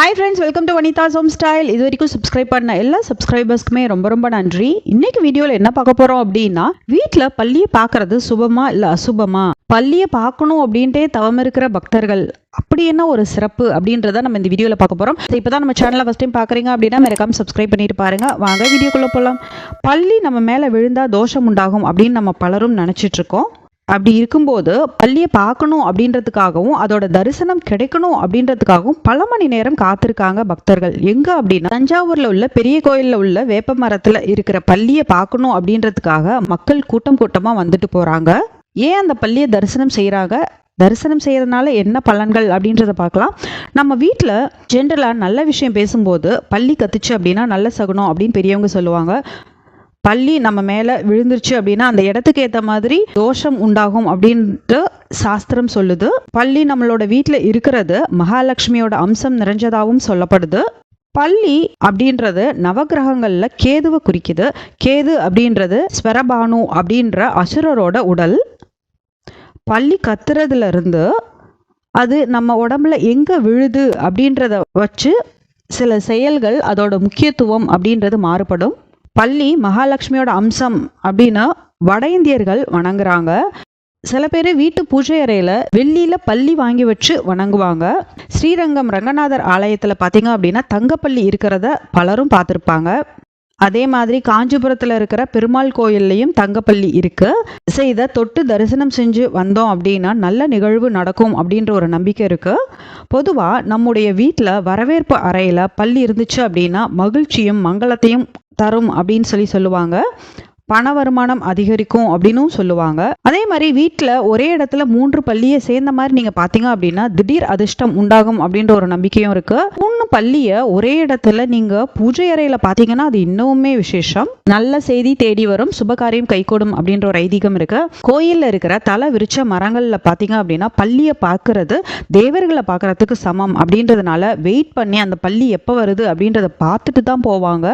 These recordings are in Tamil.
Hi friends welcome to Vanitha home style இது வரைக்கும் சப்ஸ்கிரைப் பண்ண எல்லா சப்ஸ்கிரைபர்ஸ்க்குமே ரொம்ப ரொம்ப நன்றி. இன்னைக்கு வீடியோவில் என்ன பார்க்க போகிறோம் அப்படின்னா வீட்டில் பள்ளியை பார்க்கறது சுபமா இல்லை அசுபமா? பள்ளியை பார்க்கணும் அப்படின்ட்டே தவம் இருக்கிற பக்தர்கள் அப்படி என்ன ஒரு சிறப்பு அப்படின்றத நம்ம இந்த வீடியோவில் பார்க்க போகிறோம் இப்போ தான் நம்ம சேனலை ஃபஸ்ட் டைம் பார்க்குறீங்க அப்படின்னா மறக்காம சப்ஸ்கிரைப் பண்ணிட்டு பாருங்க. வாங்க வீடியோக்குள்ளே போகலாம் பள்ளி நம்ம மேலே விழுந்தால் தோஷம் உண்டாகும் அப்படின்னு நம்ம பலரும் நினச்சிட்ருக்கோம் அப்படி இருக்கும்போது பள்ளியை பார்க்கணும் அப்படின்றதுக்காகவும் அதோட தரிசனம் கிடைக்கணும் அப்படின்றதுக்காகவும் பல மணி நேரம் காத்திருக்காங்க பக்தர்கள். எங்க அப்படின்னா தஞ்சாவூர்ல உள்ள பெரிய கோயில்ல உள்ள வேப்ப மரத்துல இருக்கிற பள்ளியை பார்க்கணும் அப்படின்றதுக்காக மக்கள் கூட்டம் கூட்டமா வந்துட்டு போறாங்க. ஏன் அந்த பள்ளியை தரிசனம் செய்யறாங்க தரிசனம் செய்யறதுனால என்ன பலன்கள் அப்படின்றத பார்க்கலாம். நம்ம வீட்டில் ஜென்ரலாக நல்ல விஷயம் பேசும்போது பள்ளி கத்துச்சு அப்படின்னா நல்ல சகுனம் அப்படின்னு பெரியவங்க சொல்லுவாங்க. பள்ளி நம்ம மேலே விழுந்துருச்சு அப்படின்னா அந்த இடத்துக்கு ஏற்ற மாதிரி தோஷம் உண்டாகும் அப்படின்ட்டு சாஸ்திரம் சொல்லுது. பள்ளி நம்மளோட வீட்டில் இருக்கிறது மகாலட்சுமியோட அம்சம் நிறைஞ்சதாகவும் சொல்லப்படுது. பள்ளி அப்படின்றது நவகிரகங்களில் கேதுவை குறிக்குது. கேது அப்படின்றது ஸ்வரபானு அப்படின்ற அசுரரோட உடல். பள்ளி கத்துறதுல இருந்து அது நம்ம உடம்புல எங்கே விழுது அப்படின்றத வச்சு சில செயல்கள் அதோட முக்கியத்துவம் அப்படின்றது மாறுபடும். பள்ளி மகாலட்சுமியோட அம்சம் அப்படின்னு வட இந்தியர்கள் வணங்குறாங்க. சில பேர் வீட்டு பூஜை அறையில் வெள்ளியில் பள்ளி வாங்கி வச்சு வணங்குவாங்க. ஸ்ரீரங்கம் ரங்கநாதர் ஆலயத்தில் பார்த்தீங்க அப்படின்னா தங்கப்பள்ளி இருக்கிறத பலரும் பார்த்துருப்பாங்க. அதே மாதிரி காஞ்சிபுரத்தில் இருக்கிற பெருமாள் கோயில்லையும் தங்கப்பள்ளி இருக்கு. ஸோ இதை தொட்டு தரிசனம் செஞ்சு வந்தோம் அப்படின்னா நல்ல நிகழ்வு நடக்கும் அப்படின்ற ஒரு நம்பிக்கை இருக்கு. பொதுவாக நம்முடைய வீட்டில் வரவேற்பு அறையில் பள்ளி இருந்துச்சு அப்படின்னா மகிழ்ச்சியும் மங்களத்தையும் தரும் அப்படின்னு சொல்லி சொல்லுவாங்க. பண வருமானம் அதிகரிக்கும் அப்படின்னும் சொல்லுவாங்க. அதே மாதிரி வீட்டில் ஒரே இடத்துல மூன்று பள்ளியை சேர்ந்த மாதிரி நீங்கள் பார்த்தீங்க அப்படின்னா திடீர் அதிர்ஷ்டம் உண்டாகும் அப்படின்ற ஒரு நம்பிக்கையும் இருக்குது மூணு பள்ளியை ஒரே இடத்துல நீங்கள் பூஜை அறையில் பார்த்தீங்கன்னா அது இன்னுமே விசேஷம். நல்ல செய்தி தேடி வரும் சுபகாரியம் கைகூடும் அப்படின்ற ஒரு ஐதீகம் இருக்கு. கோயிலில் இருக்கிற தலை விரிச்ச மரங்களில் பார்த்தீங்க அப்படின்னா பள்ளியை பார்க்கறது தேவர்களை பார்க்கறதுக்கு சமம் அப்படின்றதுனால வெயிட் பண்ணி அந்த பள்ளி எப்போ வருது அப்படின்றத பார்த்துட்டு தான் போவாங்க.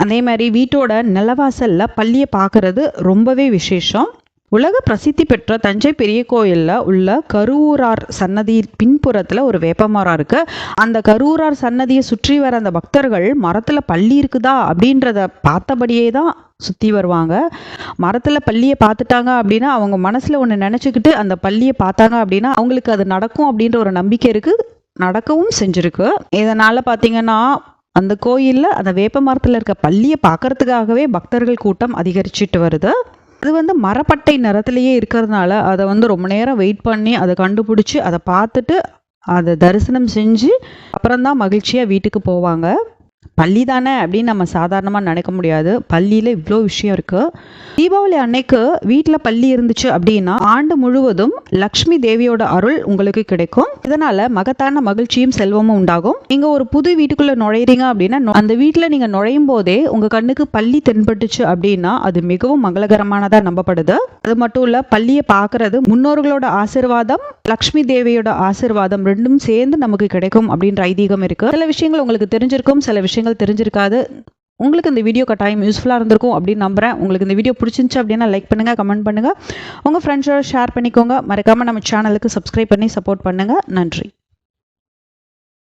அதே மாதிரி வீட்டோட நிலவாசலில் பள்ளியை பார்க்கறது ரொம்பவே விசேஷம். உலக பிரசித்தி பெற்ற தஞ்சை பெரிய கோயிலில் உள்ள கருவூரார் சன்னதி பின்புறத்தில் ஒரு வேப்பமரம் இருக்கு. அந்த கருவூரார் சன்னதியை சுற்றி வர அந்த பக்தர்கள் மரத்தில் பள்ளி இருக்குதா? அப்படின்றத பார்த்தபடியே தான் சுற்றி வருவாங்க. மரத்தில் பள்ளியை பார்த்துட்டாங்க அப்படின்னா அவங்க மனசில் ஒன்று நினச்சிக்கிட்டு அந்த பள்ளியை பார்த்தாங்க அப்படின்னா அவங்களுக்கு அது நடக்கும் அப்படின்ற ஒரு நம்பிக்கை இருக்குது நடக்கவும் செஞ்சுருக்கு. இதனால் பார்த்தீங்கன்னா அந்த கோயிலில் அந்த வேப்ப மரத்தில் இருக்க பள்ளியை பார்க்கறதுக்காகவே பக்தர்கள் கூட்டம் அதிகரிச்சிட்டு வருது. அது வந்து மரப்பட்டை நிறத்துலையே இருக்கிறதுனால அதை வந்து ரொம்ப நேரம் வெயிட் பண்ணி அதை கண்டுபிடிச்சி அதை பார்த்துட்டு அதை தரிசனம் செஞ்சு அப்புறம்தான் மகிழ்ச்சியாக வீட்டுக்கு போவாங்க. பள்ளி தானே அப்படின்னு நம்ம சாதாரணமாக நினைக்க முடியாது. பள்ளியில் இவ்வளோ விஷயம் இருக்குது தீபாவளி அன்னைக்கு வீட்டில் பள்ளி இருந்துச்சு அப்படின்னா ஆண்டு முழுவதும் லக்ஷ்மி தேவியோட அருள் உங்களுக்கு கிடைக்கும். இதனால மகத்தான மகிழ்ச்சியும் செல்வமும் உண்டாகும். நீங்கள் ஒரு புது வீட்டுக்குள்ளே நுழையிறீங்க அப்படின்னா அந்த வீட்டில் நீங்கள் நுழையும் போதே உங்கள் கண்ணுக்கு பள்ளி தென்பட்டுச்சு அப்படின்னா அது மிகவும் மங்களகரமானதாக நம்பப்படுது. அது மட்டும் இல்லை பள்ளியை பார்க்கறது முன்னோர்களோட ஆசிர்வாதம் லக்ஷ்மி தேவியோட ஆசிர்வாதம் ரெண்டும் சேர்ந்து நமக்கு கிடைக்கும் அப்படின்ற ஐதீகம் இருக்கு. சில விஷயங்கள் உங்களுக்கு தெரிஞ்சிருக்கும் சில விஷயங்கள் தெரிஞ்சிருக்காது. உங்களுக்கு இந்த வீடியோ கட்டாயம் யூஸ்ஃபுல்லாக இருந்திருக்கும் அப்படின்னு நம்புறேன். உங்களுக்கு இந்த வீடியோ பிடிச்சிருந்துச்சு அப்படின்னா லைக் பண்ணுங்கள் கமெண்ட் பண்ணுங்கள் உங்கள் ஃப்ரெண்ட்ஸோட ஷேர் பண்ணிக்கோங்க. மறக்காமல் நம்ம சேனலுக்கு சப்ஸ்கிரைப் பண்ணி சப்போர்ட் பண்ணுங்கள் நன்றி.